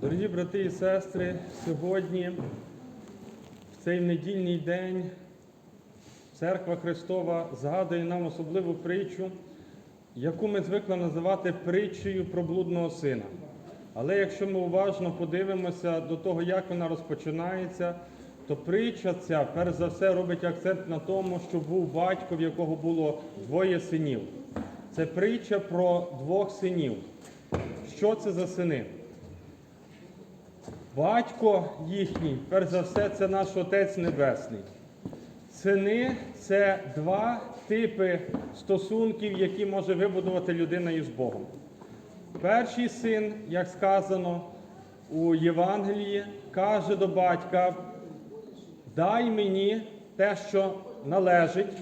Дорогі брати і сестри, сьогодні, в цей недільний день, Церква Христова згадує нам особливу притчу, яку ми звикли називати притчею про блудного сина. Але якщо ми уважно подивимося до того, як вона розпочинається, то притча ця, перш за все, робить акцент на тому, що був батько, в якого було двоє синів. Це притча про двох синів. Що це за сини? Батько їхній, перш за все, це наш Отець Небесний. Сини це два типи стосунків, які може вибудувати людина із Богом. Перший син, як сказано у Євангелії, каже до батька: дай мені те, що належить,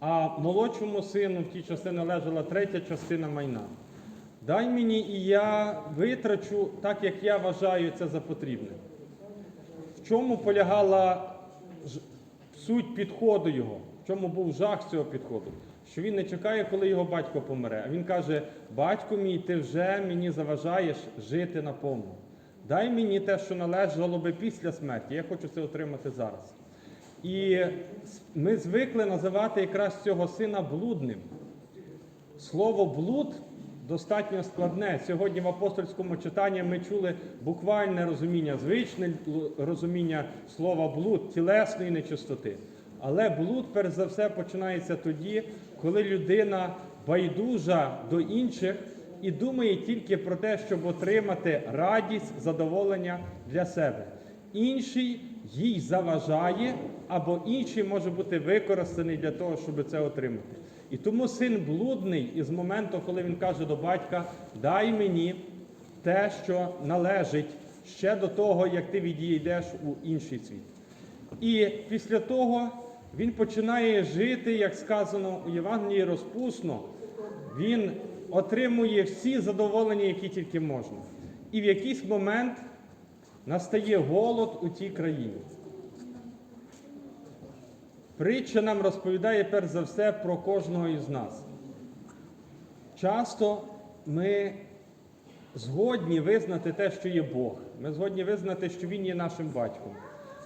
а молодшому сину в тій частині належала третя частина майна. Дай мені і я витрачу так, як я вважаю це за потрібне. В чому полягала суть підходу його? В чому був жах цього підходу? Що він не чекає, коли його батько помре. А він каже: Батько мій, ти вже мені заважаєш жити наповну. Дай мені те, що належало би після смерті. Я хочу це отримати зараз. І ми звикли називати якраз цього сина блудним. Слово блуд достатньо складне. Сьогодні в апостольському читанні ми чули буквальне розуміння, звичне розуміння слова блуд, тілесної нечистоти. Але блуд, перш за все, починається тоді, коли людина байдужа до інших і думає тільки про те, щоб отримати радість, задоволення для себе. Інший їй заважає, або інший може бути використаний для того, щоб це отримати. І тому син блудний із моменту, коли він каже до батька, дай мені те, що належить ще до того, як ти відійдеш у інший світ. І після того він починає жити, як сказано у Євангелії, розпусно. Він отримує всі задоволення, які тільки можна. І в якийсь момент настає голод у тій країні. Притча нам розповідає перш за все про кожного із нас. Часто ми згодні визнати те, що є Бог. Ми згодні визнати, що Він є нашим батьком.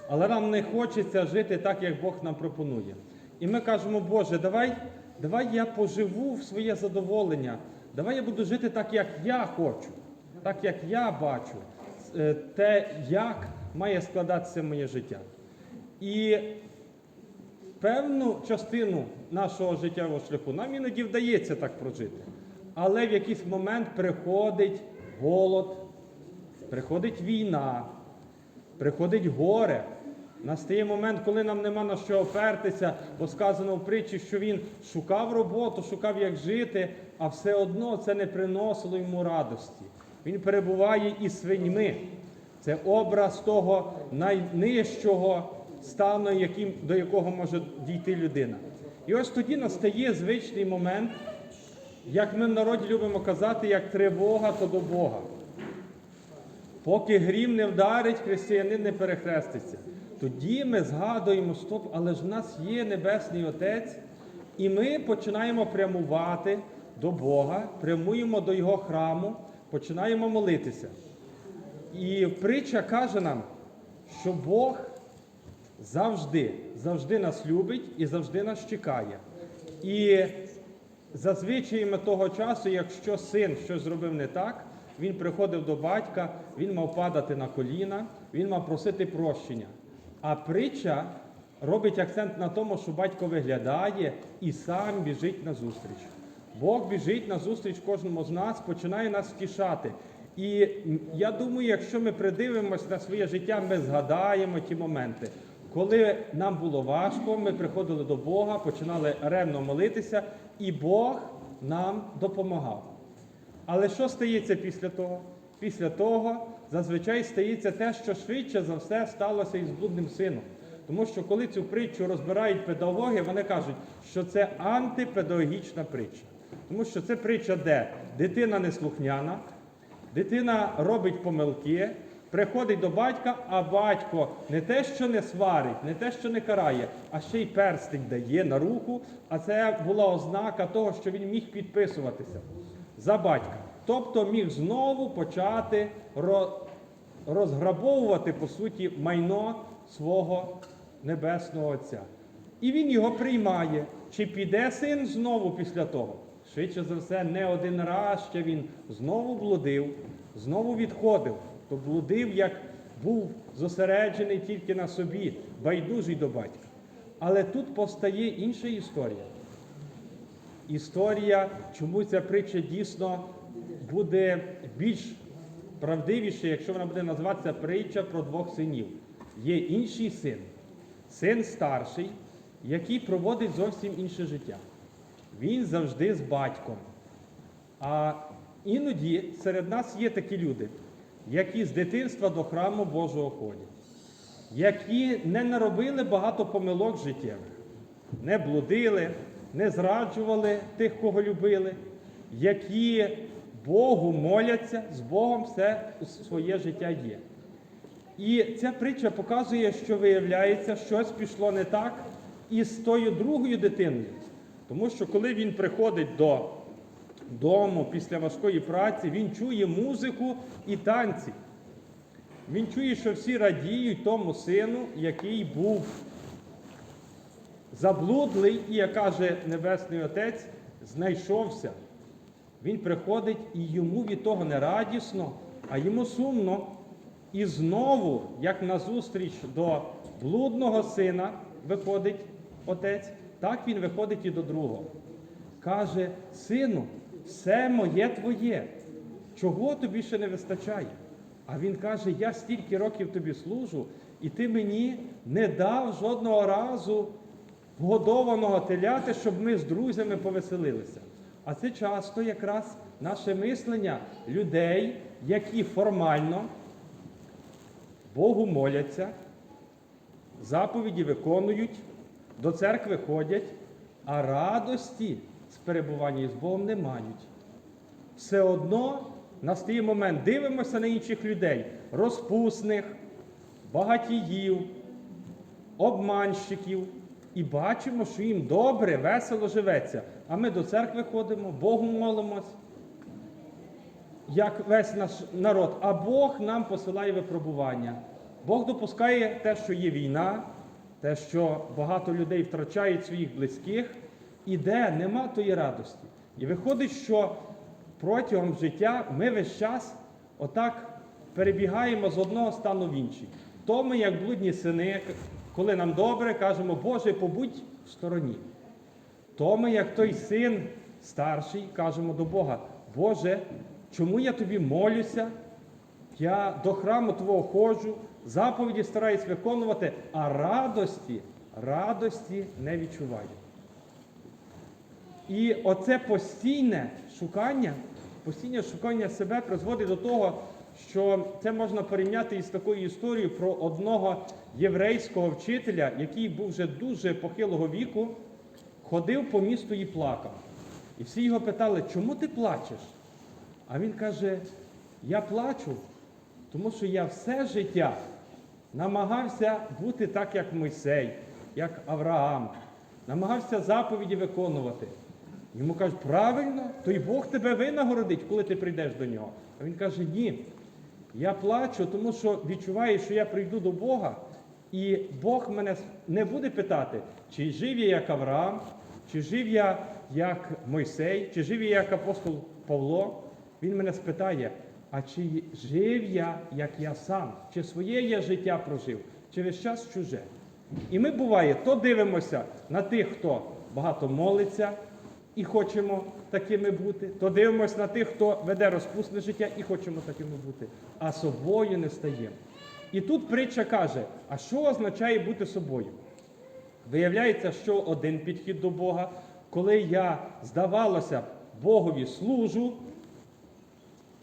Але нам не хочеться жити так, як Бог нам пропонує. І ми кажемо, Боже, давай, давай я поживу в своє задоволення, давай я буду жити так, як я хочу, так як я бачу, е, те, як має складатися моє життя. І певну частину нашого життєвого шляху нам іноді вдається так прожити. Але в якийсь момент приходить голод, приходить війна, приходить горе. Настає момент, коли нам нема на що опертися, бо сказано в притчі, що він шукав роботу, шукав, як жити, а все одно це не приносило йому радості. Він перебуває із свиньми. Це образ того найнижчого стану, яким, до якого може дійти людина. І ось тоді настає звичний момент, як ми в народі любимо казати, як тривога, то до Бога. Поки грім не вдарить, християнин не перехреститься. Тоді ми згадуємо, стоп, але ж в нас є Небесний Отець, і ми починаємо прямувати до Бога, прямуємо до Його храму, починаємо молитися. І притча каже нам, що Бог завжди, завжди нас любить і завжди нас чекає. І за звичаями того часу, якщо син щось зробив не так, він приходив до батька, він мав падати на коліна, він мав просити прощення. А притча робить акцент на тому, що батько виглядає і сам біжить на зустріч. Бог біжить на зустріч кожному з нас, починає нас втішати. І я думаю, якщо ми придивимось на своє життя, ми згадаємо ті моменти, коли нам було важко, ми приходили до Бога, починали ревно молитися, і Бог нам допомагав. Але що стається після того? Після того зазвичай стається те, що швидше за все сталося із блудним сином. Тому що коли цю притчу розбирають педагоги, вони кажуть, що це антипедагогічна притча. Тому що це притча, де дитина неслухняна, дитина робить помилки, приходить до батька, а батько не те, що не сварить, не те, що не карає, а ще й перстень дає на руку. А це була ознака того, що він міг підписуватися за батька. Тобто міг знову почати розграбовувати, по суті, майно свого небесного Отця. І він його приймає. Чи піде син знову після того? Швидше за все, не один раз ще він знову блудив, знову відходив, то блудив, як був зосереджений тільки на собі, байдужий до батька. Але тут постає інша історія. Історія, чому ця притча дійсно буде більш правдивіше, якщо вона буде називатися притча про двох синів. Є інший син, син старший, який проводить зовсім інше життя. Він завжди з батьком. А іноді серед нас є такі люди, які з дитинства до храму Божого ходять, які не наробили багато помилок життєвих, не блудили, не зраджували тих, кого любили, які Богу моляться, з Богом все своє життя є. І ця притча показує, що виявляється, щось пішло не так із тою другою дитиною. Тому що коли він приходить до дому після важкої праці, він чує музику і танці. Він чує, що всі радіють тому сину, який був заблудлий, і, як каже Небесний Отець, знайшовся. Він приходить і йому від того не радісно, а йому сумно. І знову, як назустріч до блудного сина виходить отець, так він виходить і до другого. Каже, сину, все моє твоє. Чого тобі ще не вистачає? А він каже: я стільки років тобі служу, і ти мені не дав жодного разу вгодованого теляти, щоб ми з друзями повеселилися. А це часто якраз наше мислення людей, які формально Богу моляться, заповіді виконують, до церкви ходять, а радості з перебування з Богом не мають. Все одно настає момент, дивимося на інших людей, розпусних, багатіїв, обманщиків, і бачимо, що їм добре, весело живеться. А ми до церкви ходимо, Богу молимось, як весь наш народ. А Бог нам посилає випробування. Бог допускає те, що є війна, те, що багато людей втрачають своїх близьких, і де нема тої радості. І виходить, що протягом життя ми весь час отак перебігаємо з одного стану в інший. То ми, як блудні сини, коли нам добре, кажемо, Боже, побудь в стороні. То ми, як той син старший, кажемо до Бога, Боже, чому я тобі молюся? Я до храму Твого ходжу, заповіді стараюсь виконувати, а радості, радості не відчуваю. І оце постійне шукання, постійне шукання себе призводить до того, що це можна порівняти із такою історією про одного єврейського вчителя, який був вже дуже похилого віку, ходив по місту і плакав. І всі його питали, чому ти плачеш? А він каже: Я плачу, тому що я все життя намагався бути так, як Мойсей, як Авраам, намагався заповіді виконувати. Йому кажуть, правильно, то й Бог тебе винагородить, коли ти прийдеш до нього. А він каже, ні. Я плачу, тому що відчуваю, що я прийду до Бога, і Бог мене не буде питати, чи жив я як Авраам, чи жив я як Мойсей, чи жив я як апостол Павло. Він мене спитає, а чи жив я, як я сам, чи своє я життя прожив, чи весь час чуже. І ми буває, то дивимося на тих, хто багато молиться і хочемо такими бути, то дивимося на тих, хто веде розпусне життя і хочемо такими бути, а собою не стаємо. І тут притча каже: а що означає бути собою? Виявляється, що один підхід до Бога, коли я, здавалося, Богові служу,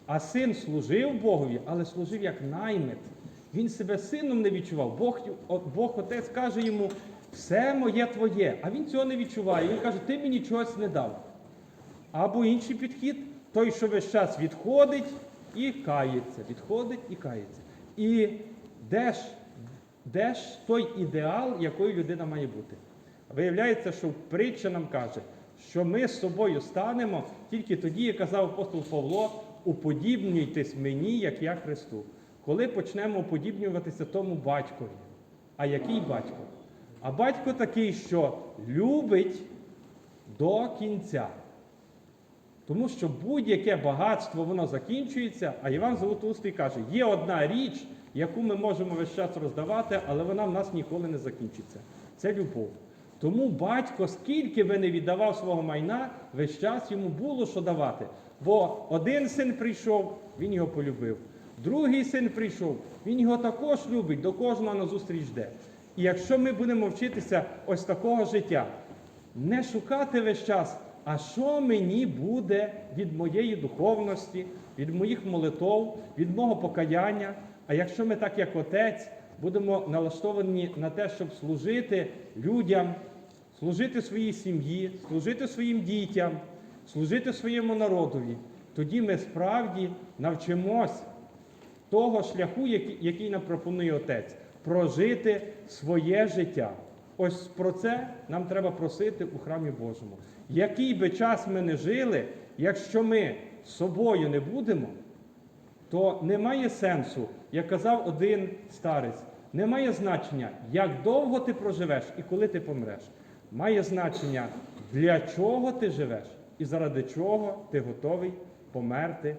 а син служив Богові, але служив як наймит. Він себе сином не відчував. Бог, Бог Отець каже йому, все моє твоє. А він цього не відчуває. Він каже, ти мені чогось не дав. Або інший підхід, той, що весь час відходить і кається, відходить і кається. І де ж, де ж той ідеал, якою людина має бути? Виявляється, що притча нам каже, що ми з собою станемо тільки тоді, як казав апостол Павло, уподібнюйтесь мені, як я Христу. коли почнемо уподібнюватися тому батькові. А який батько? А батько такий, що любить до кінця. Тому що будь-яке багатство воно закінчується, а Іван Золотоустий каже, є одна річ, яку ми можемо весь час роздавати, але вона в нас ніколи не закінчиться. Це любов. Тому батько, скільки би не віддавав свого майна, весь час йому було що давати. Бо один син прийшов, він його полюбив. Другий син прийшов, він його також любить, до кожного на зустріч йде. І якщо ми будемо вчитися ось такого життя, не шукати весь час, а що мені буде від моєї духовності, від моїх молитов, від мого покаяння. А якщо ми, так як отець, будемо налаштовані на те, щоб служити людям, служити своїй сім'ї, служити своїм дітям, служити своєму народові, тоді ми справді навчимось того шляху, який, нам пропонує Отець, прожити своє життя. Ось про це нам треба просити у храмі Божому. Який би час ми не жили, якщо ми собою не будемо, то немає сенсу, як казав один старець, немає значення, як довго ти проживеш і коли ти помреш. Має значення, для чого ти живеш і заради чого ти готовий померти